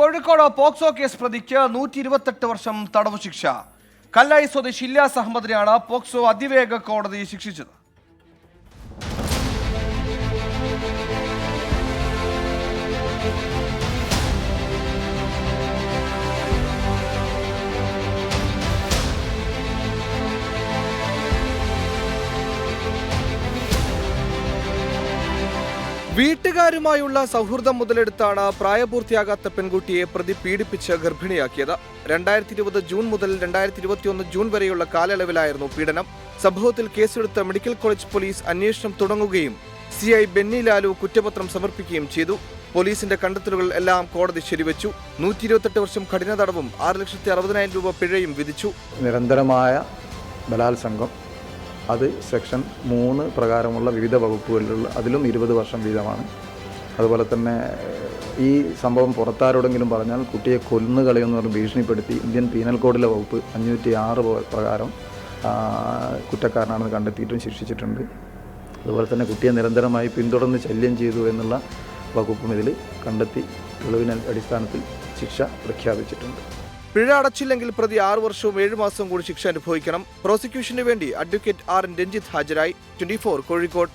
Kozhikode POCSO case പ്രതിക്ക് നൂറ്റി ഇരുപത്തെട്ട് വർഷം തടവ് ശിക്ഷ കല്ലായി സ്വദേശി ഇല്ലാസ് അഹമ്മദിനെയാണ് പോക്സോ അതിവേഗ കോടതി ശിക്ഷിച്ചത്. വീട്ടുകാരുമായുള്ള സൗഹൃദം മുതലെടുത്താണ് പ്രായപൂർത്തിയാകാത്ത പെൺകുട്ടിയെ പ്രതി പീഡിപ്പിച്ച് ഗർഭിണിയാക്കിയത്. രണ്ടായിരത്തി ഇരുപത് ജൂൺ മുതൽ രണ്ടായിരത്തി ഇരുപത്തിയൊന്ന് ജൂൺ വരെയുള്ള കാലയളവിലായിരുന്നു പീഡനം. സംഭവത്തിൽ കേസെടുത്ത മെഡിക്കൽ കോളേജ് പോലീസ് അന്വേഷണം തുടങ്ങുകയും സി ഐ ബെന്നി ലാലു കുറ്റപത്രം സമർപ്പിക്കുകയും ചെയ്തു. പോലീസിന്റെ കണ്ടെത്തലുകൾ എല്ലാം കോടതി ശരിവെച്ചു. നൂറ്റി ഇരുപത്തെട്ട് വർഷം കഠിന തടവും ആറ് ലക്ഷത്തി അറുപതിനായിരം രൂപ പിഴയും വിധിച്ചു. നിരന്തരമായ ബലാത്സംഗം അത് സെക്ഷൻ മൂന്ന് പ്രകാരമുള്ള വിവിധ വകുപ്പുകളിലുള്ള അതിലും ഇരുപത് വർഷം വീതമാണ്. അതുപോലെ തന്നെ ഈ സംഭവം പുറത്താരോടെങ്കിലും പറഞ്ഞാൽ കുട്ടിയെ കൊന്നു കളയുമെന്ന് പറഞ്ഞ് ഭീഷണിപ്പെടുത്തി ഇന്ത്യൻ പീനൽ കോഡിലെ വകുപ്പ് അഞ്ഞൂറ്റി ആറ് പ്രകാരം കുറ്റക്കാരനാണെന്ന് കണ്ടെത്തിയിട്ടും ശിക്ഷിച്ചിട്ടുണ്ട്. അതുപോലെ തന്നെ കുട്ടിയെ നിരന്തരമായി പിന്തുടർന്ന് ശല്യം ചെയ്തു എന്നുള്ള വകുപ്പും ഇതിൽ കണ്ടെത്തി തെളിവിന് അടിസ്ഥാനത്തിൽ ശിക്ഷ പ്രഖ്യാപിച്ചിട്ടുണ്ട്. പിഴ അടച്ചില്ലെങ്കിൽ പ്രതി ആറു വർഷവും ഏഴു മാസവും കൂടി ശിക്ഷ അനുഭവിക്കണം. പ്രോസിക്യൂഷന് വേണ്ടി അഡ്വക്കേറ്റ് ആർ എൻ രഞ്ജിത്ത് ഹാജരായി. ട്വന്റി കോഴിക്കോട്.